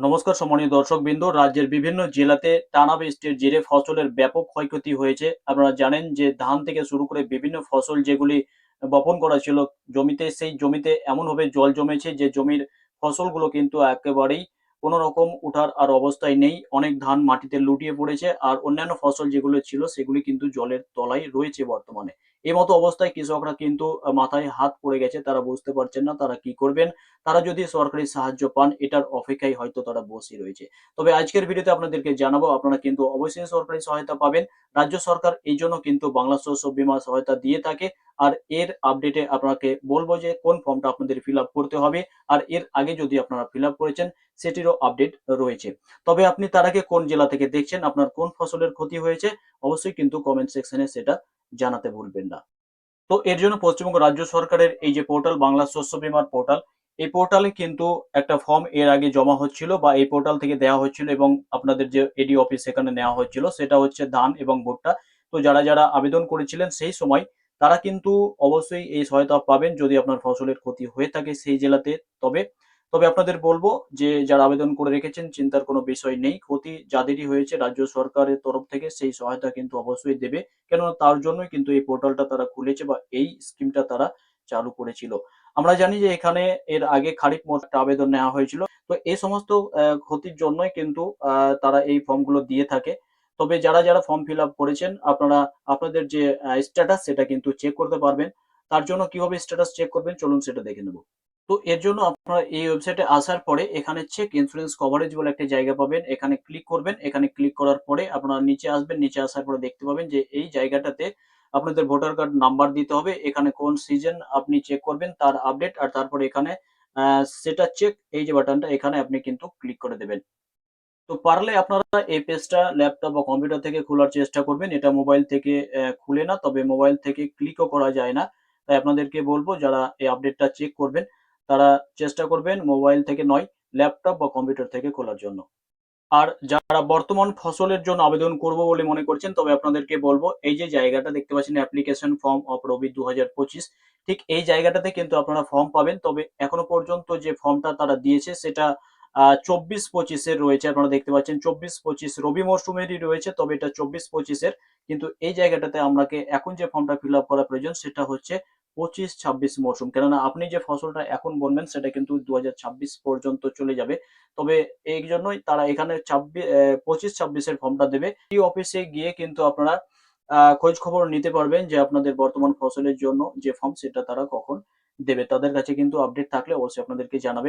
নমস্কার সম্মানীয় দর্শকবৃন্দ, রাজ্যের বিভিন্ন জেলাতে টানা বৃষ্টির জেরে ফসলের ব্যাপক ক্ষয়ক্ষতি হয়েছে। আপনারা জানেন যে ধান থেকে শুরু করে বিভিন্ন ফসল যেগুলি বপন করা ছিল জমিতে, সেই জমিতে এমনভাবে জল জমেছে যে জমির ফসলগুলো কিন্তু একেবারেই কোনো রকম উঠার আর অবস্থায় নেই। অনেক ধান মাটিতে লুটিয়ে পড়েছে আর অন্যান্য ফসল যেগুলো ছিল সেগুলি কিন্তু জলের তলায় রয়েছে বর্তমানে। এই মতো অবস্থায় কৃষকরা কিন্তু মাথায় হাত পড়ে গেছে, তারা বুঝতে পারছেন না তারা কি করবেন। তারা যদি সরকারি সাহায্য পান, এটার অপেক্ষায় হয়তো তারা বসে রয়েছে। তবে আজকের ভিডিওতে আপনাদেরকে জানাব, আপনারা কিন্তু অবশ্যই সরকারি সহায়তা পাবেন। রাজ্য সরকার এই জন্য কিন্তু বাংলা শস্য বীমা সহায়তা দিয়ে থাকে। আর এর আপডেটে আপনাকে বলব যে, কোন ফর্মটা আপনাদের ফিল করতে হবে। আর এর আগে যদি আপনারা ফিল করেছেন, সেটিরও আপডেট রয়েছে। তবে আপনি তার আগে কোন জেলা থেকে দেখছেন, আপনার কোন ফসলের ক্ষতি হয়েছে, অবশ্যই কিন্তু কমেন্ট সেকশনে সেটা জানাতে ভুলবেন না। তো এর জন্য পশ্চিমবঙ্গ রাজ্য সরকারের এই যে পোর্টাল, বাংলা শস্য বীমার পোর্টাল, এই পোর্টালে কিন্তু একটা ফর্ম এর আগে জমা হচ্ছিল বা এই পোর্টাল থেকে দেওয়া হচ্ছিল এবং আপনাদের যে এডি অফিস সেখানে নেওয়া হচ্ছিল, সেটা হচ্ছে ধান এবং ভুট্টা। তো যারা যারা আবেদন করেছিলেন সেই সময় তারা কিন্তু অবশ্যই এই সহায়তা পাবেন যদি আপনার ফসলের ক্ষতি হয়ে থাকে সেই জেলাতে। তবে তবে আপনাদের বলব যে, যারা আবেদন করে রেখেছেন, চিন্তার কোনো বিষয় নেই। ক্ষতি যাদেরই হয়েছে, রাজ্য সরকারের তরফ থেকে সেই সহায়তা কিন্তু অবশ্যই দেবে। কেননা তার জন্যই কিন্তু এই পোর্টালটা তারা খুলেছে বা এই স্কিমটা তারা চালু করেছিল। আমরা জানি যে, এখানে এর আগে খারিফ মোট আবেদন নেওয়া হয়েছিল। তো এই সমস্ত ক্ষতির জন্যই কিন্তু তারা এই ফর্মগুলো দিয়ে থাকে। তবে যারা যারা ফর্ম ফিল আপ করেছেন, আপনারা, আপনাদের যে স্ট্যাটাস সেটা কিন্তু চেক করতে পারবেন। তার জন্য কীভাবে স্ট্যাটাস চেক করবেন, চলুন সেটা দেখে নেব। তো এর জন্য আপনারা এই ওয়েবসাইটে আসার পরে এখানে চেক ইন্স্যুরেন্স কভারেজ বলে একটা জায়গা পাবেন। এখানে ক্লিক করবেন। এখানে ক্লিক করার পরে আপনারা নিচে আসবেন। নিচে আসার পরে দেখতে পাবেন যে এই জায়গাটাতে আপনাদের ভোটার কার্ড নাম্বার দিতে হবে। এখানে কোন সিজন আপনি চেক করবেন, তার আপডেট আর তারপরে এখানে সেটা চেক এই যে বাটনটা এখানে আপনি কিন্তু ক্লিক করে দেবেন। তো পারলে আপনারা এই পেজটা ল্যাপটপ বা কম্পিউটার থেকে খোলার চেষ্টা করবেন। এটা মোবাইল থেকে খুলে না, তবে মোবাইল থেকে ক্লিকও করা যায় না। তাই আপনাদেরকে বলব, যারা এই আপডেটটা চেক করবেন তারা চেষ্টা করবেন মোবাইল থেকে নয়, ল্যাপটপ বা কম্পিউটার থেকে খোলার জন্য। আর যারা বর্তমান ফসলের জন্য আবেদন করব বলে মনে করছেন, তবে আপনাদেরকে বলব, এই যে জায়গাটা দেখতে পাচ্ছেন অ্যাপ্লিকেশন ফর্ম অফ রবি দুহাজার পঁচিশ, ঠিক এই জায়গাটাতে কিন্তু আপনারা ফর্ম পাবেন। তবে এখনও পর্যন্ত যে ফর্মটা তারা দিয়েছে, সেটা চব্বিশ পঁচিশের রয়েছে। আপনারা দেখতে পাচ্ছেন, চব্বিশ পঁচিশ রবি মরশুমেরই রয়েছে, তবে এটা চব্বিশ পঁচিশের। কিন্তু এই জায়গাটাতে আপনাকে এখন যে ফর্মটা ফিল আপ করা প্রয়োজন, সেটা হচ্ছে পঁচিশ ছাব্বিশ মৌসুম। কেননা আপনি যে ফসলটা এখন বলবেন সেটা কিন্তু দু পর্যন্ত চলে যাবে। তবে এই জন্যই তারা এখানে ছাব্বিশ পঁচিশ ছাব্বিশের ফর্মটা দেবে। এই অফিসে গিয়ে কিন্তু আপনারা খোঁজ খবর নিতে পারবেন যে আপনাদের বর্তমান ফসলের জন্য যে ফর্ম, সেটা তারা কখন দেবে। তাদের কাছে কিন্তু আপডেট থাকলে অবশ্যই আপনাদেরকে জানাবে।